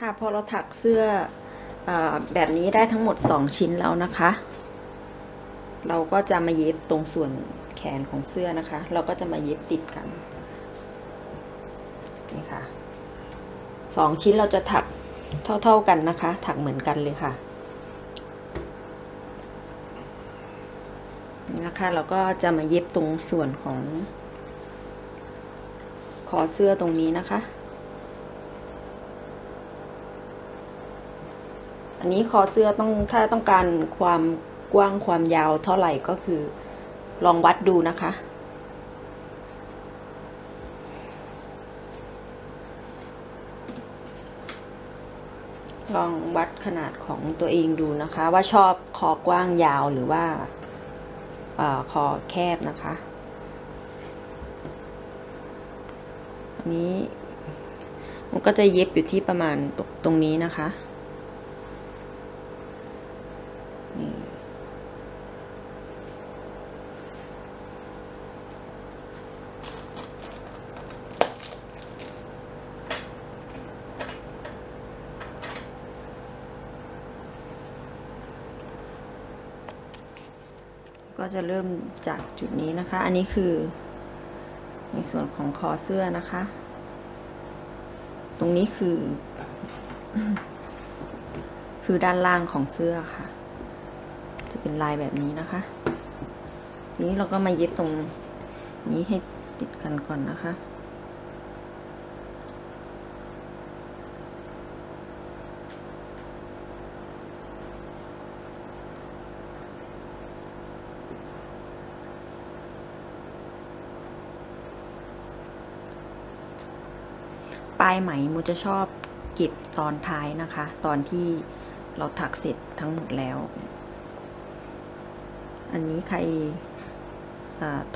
ค่ะพอเราถักเสื้ออแบบนี้ได้ทั้งหมด 2 ชิ้นแล้วนะคะ เราก็จะมาเย็บตรงส่วนแขนของเสื้อนะคะ เราก็จะมาเย็บติดกันนี่ค่ะสองชิ้นเราจะถักเท่า ๆกันนะคะ ถักเหมือนกันเลยค่ะนี่นะคะเราก็จะมาเย็บตรงส่วนของคอเสื้อตรงนี้นะคะ อันนี้คอเสื้อต้องถ้าต้องการความกว้างความยาวเท่าไหร่ก็คือลองวัดดูนะคะ ลองวัดขนาดของตัวเองดูนะคะ ว่าชอบคอกว้างยาวหรือว่าอคอแคบนะคะ อันนี้มันก็จะเย็บอยู่ที่ประมาณตรงนี้นะคะ ก็จะเริ่มจากจุดนี้นะคะ อันนี้คือ ในส่วนของคอเสื้อนะคะ ตรงนี้คือ คือด้านล่างของเสื้อค่ะ จะเป็นลายแบบนี้นะคะ ทีนี้เราก็มาเย็บตรงนี้ให้ติดกันก่อนนะคะ ปลายไหมมูจะชอบเก็บตอนท้ายนะคะ ตอนที่เราถักเสร็จทั้งหมดแล้ว อันนี้ใคร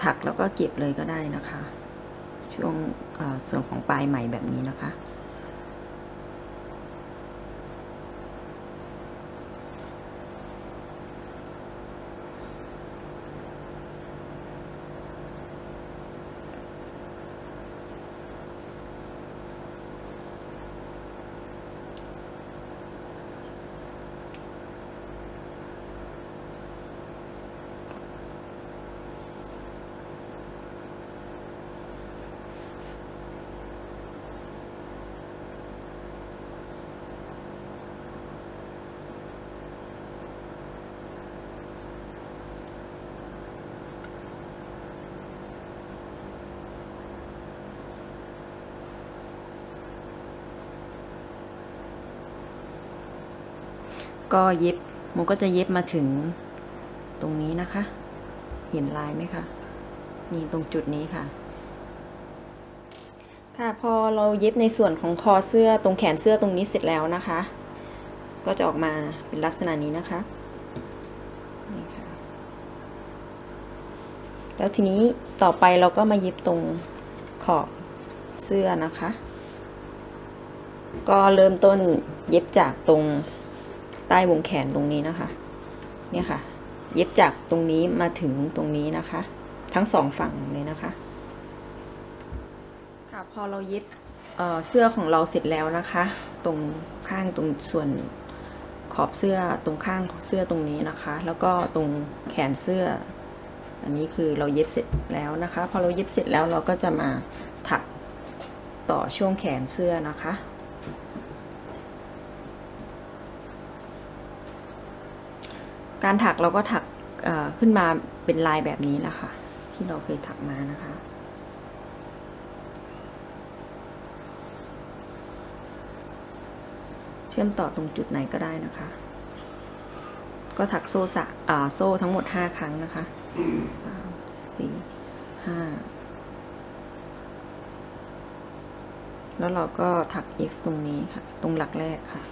ถักแล้วก็เก็บเลยก็ได้นะคะ ช่วงส่วนของปลายไหมแบบนี้นะคะ ก็เย็บมันก็จะเย็บมาถึงตรงนี้นะคะ เห็นลายไหมคะ นี่ตรงจุดนี้ค่ะ ค่ะพอเราเย็บในส่วนของคอเสื้อตรงแขนเสื้อตรงนี้เสร็จแล้วนะคะ ก็จะออกมาเป็นลักษณะนี้นะคะนี่ค่ะ แล้วทีนี้ต่อไปเราก็มาเย็บตรงขอบเสื้อนะคะ ก็เริ่มต้นเย็บจากตรง ใต้วงแขนตรงนี้นะคะ เนี่ยค่ะ เย็บจากตรงนี้มาถึงตรงนี้นะคะ ทั้งสองฝั่งเลยนะคะค่ะพอเราเย็บเเสื้อของเราเสร็จแล้วนะคะ ตรงข้างตรงส่วนขอบเสื้อตรงข้างของเสื้อตรงนี้นะคะ แล้วก็ตรงแขนเสื้อ อันนี้คือเราเย็บเสร็จแล้วนะคะ พอเราเย็บเสร็จแล้วเราก็จะมาถักต่อช่วงแขนเสื้อนะคะ การถักเราก็ถักขึ้นมาเป็นลายแบบนี้แหละค่ะ ที่เราเคยถักมานะคะเชื่อมต่อตรงจุดไหนก็ได้นะคะ ก็ถักโซ่สะโซ่ทั้งหมดห้าครั้งนะคะสามสี่ห้าแล้วเราก็ถัก F ตรงนี้ค่ะ ตรงหลักแรกค่ะ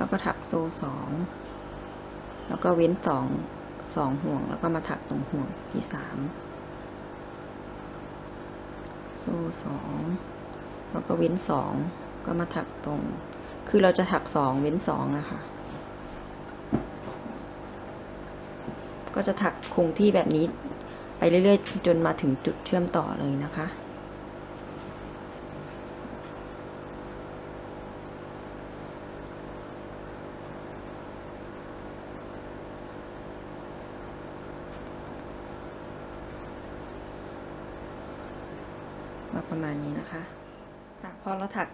แล้วก็ถักโซ่สอง แล้วก็เว้นสองสองห่วง แล้วก็มาถักตรงห่วงที่สามโซ่สองแล้วก็เว้นสองก็มาถักตรง คือเราจะถักสองเว้นสองอะค่ะก็จะถักคงที่แบบนี้ไปเรื่อยๆ จนมาถึงจุดเชื่อมต่อเลยนะคะ มาณนี้นะคะค่ะพอเราถัก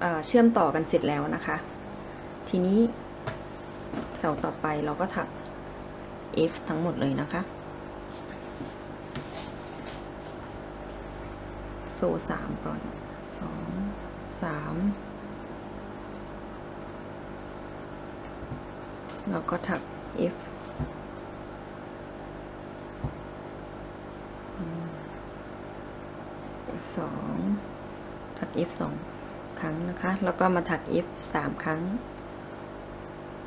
เเชื่อมต่อกันเสร็จแล้วนะคะ ทีนี้แถวต่อไปเราก็ถัก F ทั้งหมดเลยนะคะโซ่สามก่อนสองสามแล้วก็ถัก F 2ถัก F สองครั้งนะคะ แล้วก็มาถัก F สามครั้ง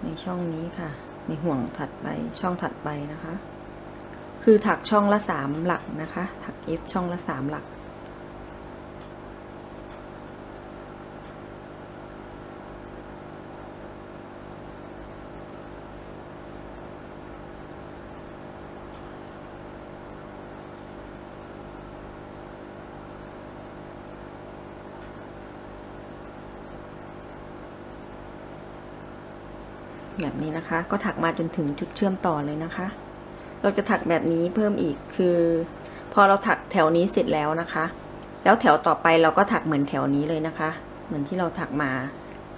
ในช่องนี้ค่ะ ในห่วงถัดไปช่องถัดไปนะคะ คือถักช่องละสามหลักนะคะ ถัก F ช่องละสามหลัก นี้นะคะ ก็ถักมาจนถึงจุดเชื่อมต่อเลยนะคะ เราจะถักแบบนี้เพิ่มอีกคือ พอเราถักแถวนี้เสร็จแล้วนะคะ แล้วแถวต่อไปเราก็ถักเหมือนแถวนี้เลยนะคะ เหมือนที่เราถักมา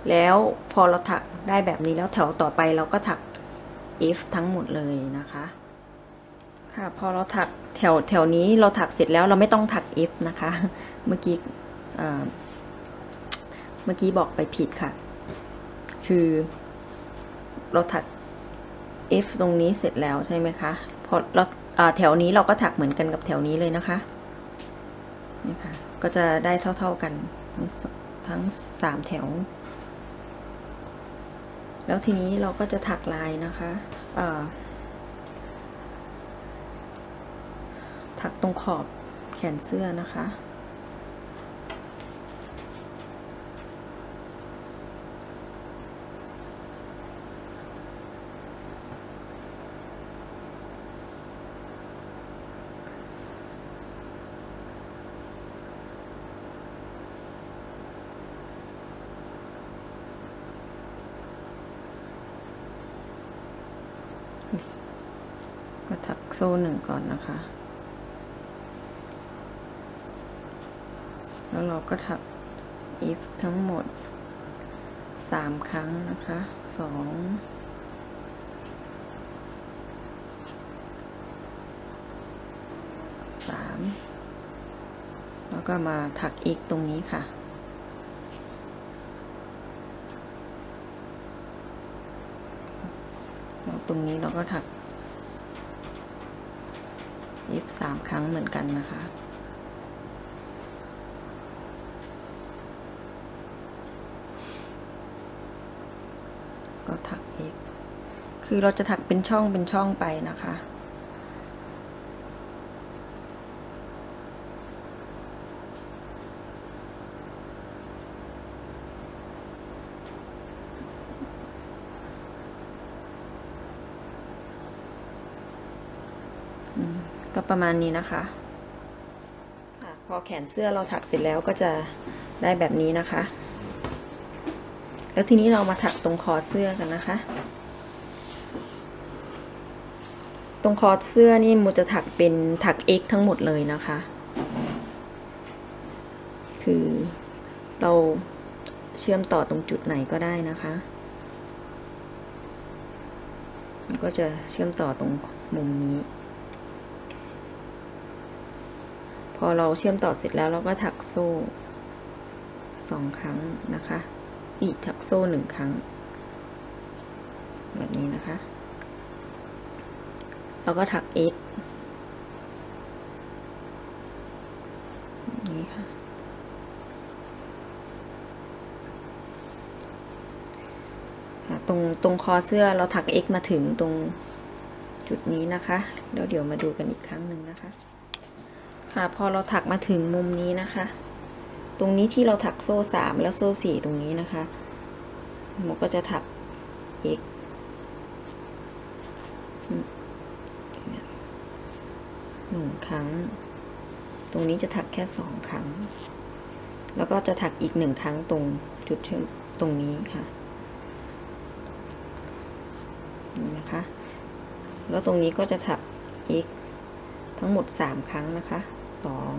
แล้วพอเราถักได้แบบนี้แล้วแถวต่อไปเราก็ถัก F ทั้งหมดเลยนะคะ ค่ะพอเราถักแถวแถวนี้เราถักเสร็จแล้วเราไม่ต้องถัก F นะคะ เมื่อกี้เมื่อกี้บอกไปผิดค่ะ คือ เราถัก F ตรงนี้เสร็จแล้วใช่ไหมคะพอเราแถวนี้เราก็ถักเหมือนกันกับแถวนี้เลยนะคะนี่ค่ะก็จะได้เท่า ๆกันทั้งทั้งสามแถว แล้วทีนี้เราก็จะถักลายนะคะถักตรงขอบแขนเสื้อนะคะ โซ่หนึ่งก่อนนะคะ แล้วเราก็ถัก if ทั้งหมดสามครั้งนะคะสองสามแล้วก็มาถักอีกตรงนี้ค่ะตรงนี้เราก็ถัก ยิบสามครั้งเหมือนกันนะคะ ก็ถักอีก คือเราจะถักเป็นช่องเป็นช่องไปนะคะ ก็ ประมาณนี้นะคะพอแขนเสื้อเราถักเสร็จแล้วก็จะได้แบบนี้นะคะ แล้วทีนี้เรามาถักตรงคอเสื้อกันนะคะ ตรงคอเสื้อนี่มูจะถักเป็นถัก X ทั้งหมดเลยนะคะ คือเราเชื่อมต่อตรงจุดไหนก็ได้นะคะก็จะเชื่อมต่อตรงมุมนี้พ อเราเชื่อมต่อเสร็จแล้วเราก็ถักโซ่สองครั้งนะคะ อีกถักโซ่หนึ่งครั้ง แบบนี้นะคะแล้วก็ถัก x นี้ค่ะ ตรงตรงคอเสื้อเราถัก x มาถึงตรงจุดนี้นะคะ แล้วเดี๋ยวมาดูกันอีกครั้งหนึ่งนะคะ ค่ะพอเราถักมาถึงมุมนี้นะคะ ตรงนี้ที่เราถักโซ่สามแล้วโซ่สี่ตรงนี้นะคะมันก็จะถักอีกหนึ่งครั้ง ตรงนี้จะถักแค่สองครั้ง แล้วก็จะถักอีกหนึ่งครั้งตรงจุดเชื่อมตรงนี้ค่ะนี่นะคะ แล้วตรงนี้ก็จะถักอีกทั้งหมดสามครั้งนะคะ สอง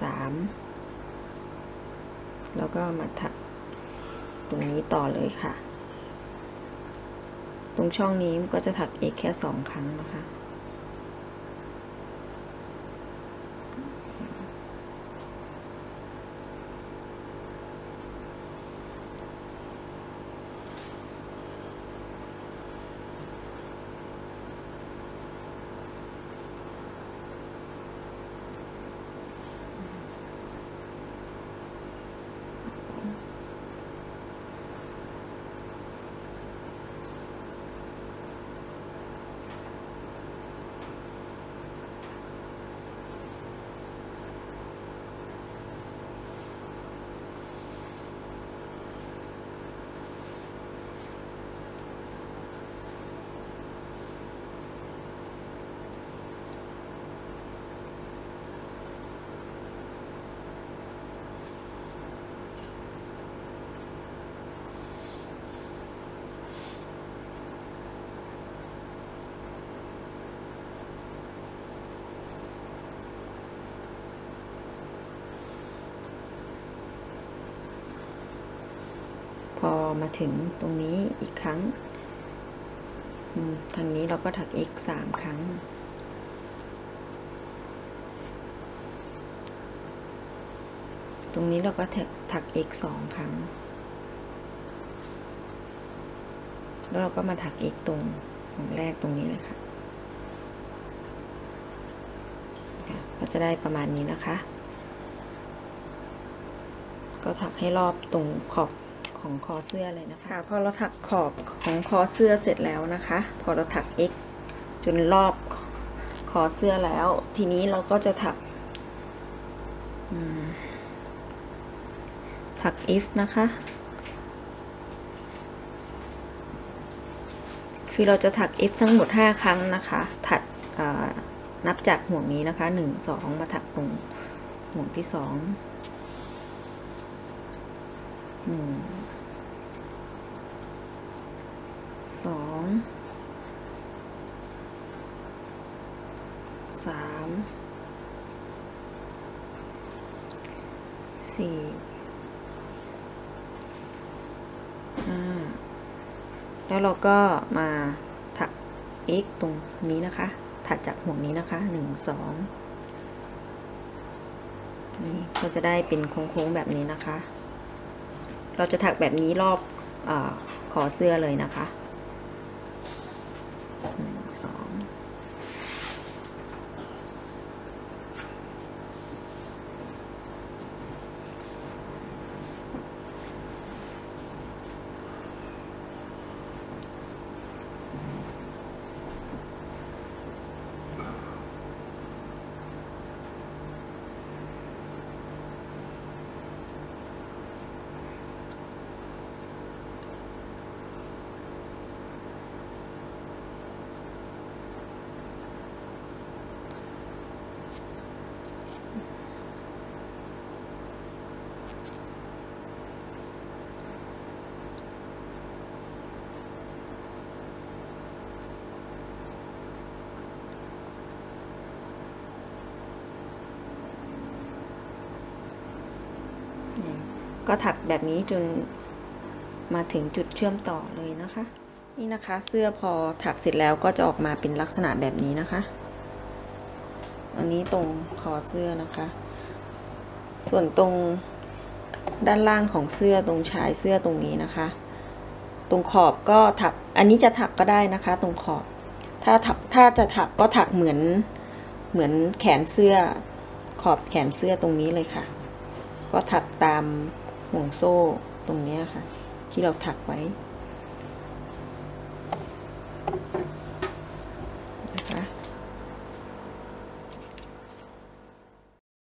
สามแล้วก็มาถักตรงนี้ต่อเลยค่ะ ตรงช่องนี้ก็จะถักเอกแค่สองครั้งนะคะ พอมาถึงตรงนี้อีกครั้งทางนี้เราก็ถัก x สามครั้ง ตรงนี้เราก็ถักถก x สองครั้ง แล้วเราก็มาถัก x ตรงของแรกตรงนี้เลยค่ะค่ะก็จะได้ประมาณนี้นะคะ ก็ถักให้รอบตรงขอบ ของคอเสื้อเลยนะคะพอเราถักขอบของคอเสื้อเสร็จแล้วนะคะ พอเราถัก x จนรอบคอเสื้อแล้ว ทีนี้เราก็จะถักถัก if นะคะ คือเราจะถัก if ทั้งหมด 5 ครั้งนะคะ ถัดนับจากห่วงนี้นะคะ 1 2 มาถักตรงห่วงที่ 2 1 สองสามสี่ห้าแล้วเราก็มาถัก x ตรงนี้นะคะ ถัดจากห่วงนี้นะคะหนึ่งสองนี่ก็จะได้เป็นโค้งๆแบบนี้นะคะ เราจะถักแบบนี้รอบอขอเสื้อเลยนะคะหนึ่งสอง ก็ถักแบบนี้จนมาถึงจุดเชื่อมต่อเลยนะคะ นี่นะคะเสื้อพอถักเสร็จแล้วก็จะออกมาเป็นลักษณะแบบนี้นะคะอันนี้ตรงคอเสื้อนะคะ ส่วนตรงด้านล่างของเสื้อตรงชายเสื้อตรงนี้นะคะ ตรงขอบก็ถัก อันนี้จะถักก็ได้นะคะ ตรงขอบ ถ้าถักถ้าจะถักก็ถักเหมือนเหมือนแขนเสื้อขอบแขนเสื้อตรงนี้เลยค่ะ ก็ถักตาม ห่วงโซ่ตรงนี้ค่ะ ที่เราถักไว้